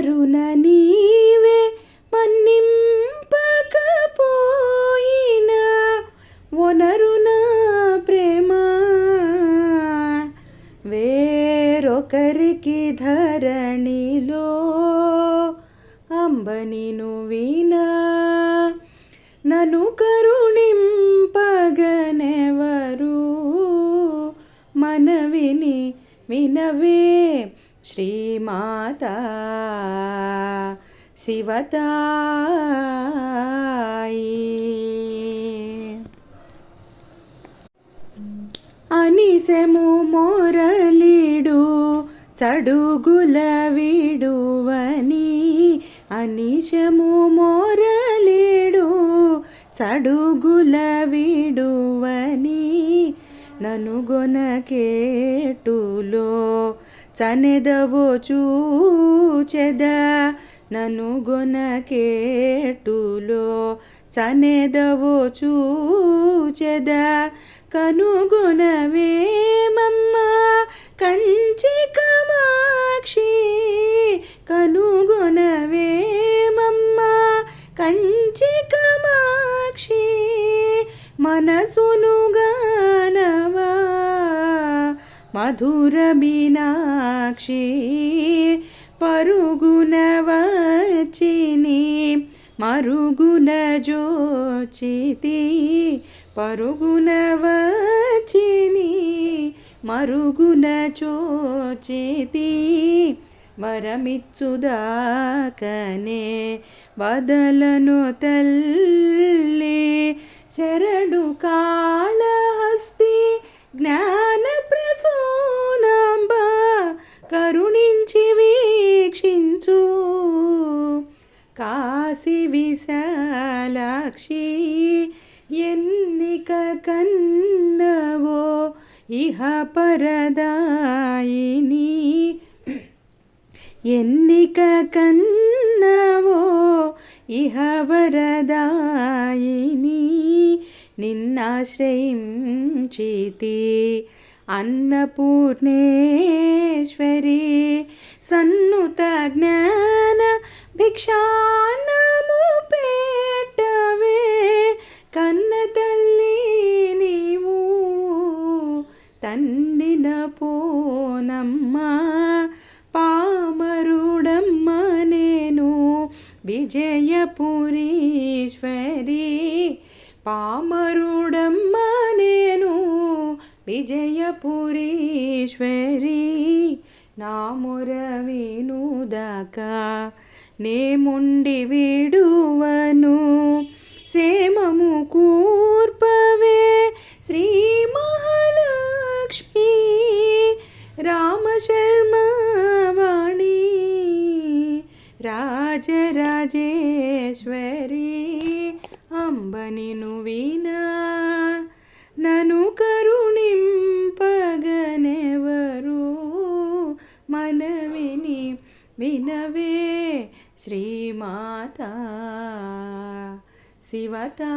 కరుణ నీవే మన్నింపకపోయినా వనరున ప్రేమ. వేరొకరికి ధరణిలో అంబనిను వినా నను కరుణింపగనెవరు? మనవిని వినవే శ్రీమాత శివతాయి అనిసెము మోరలిడు చడుగుల విడువని అనిశము మోరలిడు చడుగుల విడువని నను గొనకేటులో చూచెద నను గొనకేటులో. చనెదవో చూచెద కనుగొనవేమమ్మ కంచి కమాక్షి కనుగొనవేమమ్మ కంచి కమాక్షి మనసునుగా మధుర మీనాక్షి పరుగున వచ్చిని మరుగున జోచితి పరుగున వచ్చిని మరుగున చోచితి వరమిచ్చుదాకనే వదలను తల్లి శరణు కాళహస్తి జ్ఞా కాశీ విశాలాక్షి ఎన్నిక కన్నవో ఇహ పరదాయిని. ఎన్నిక కన్నవో ఇహ వరదాయిని నిన్నాశ్రయించితి అన్నపూర్ణేశ్వరి సన్నుత జ్ఞాన భిక్షాన్నము తండ్రిన పోనమ్మా పామరుడమ్మ నేను విజయపురీశ్వరి పామరుడమ్మ నేను విజయపురీశ్వరి. నా మొర వినుదాకా నేముండి విడువను సేమము కూ శర్మవాణి వాణి రాజరాజేశ్వరి అంబనిను వినా నను కరుణింపగనెవరు మనవిని వినవే శ్రీమాత శివతాయి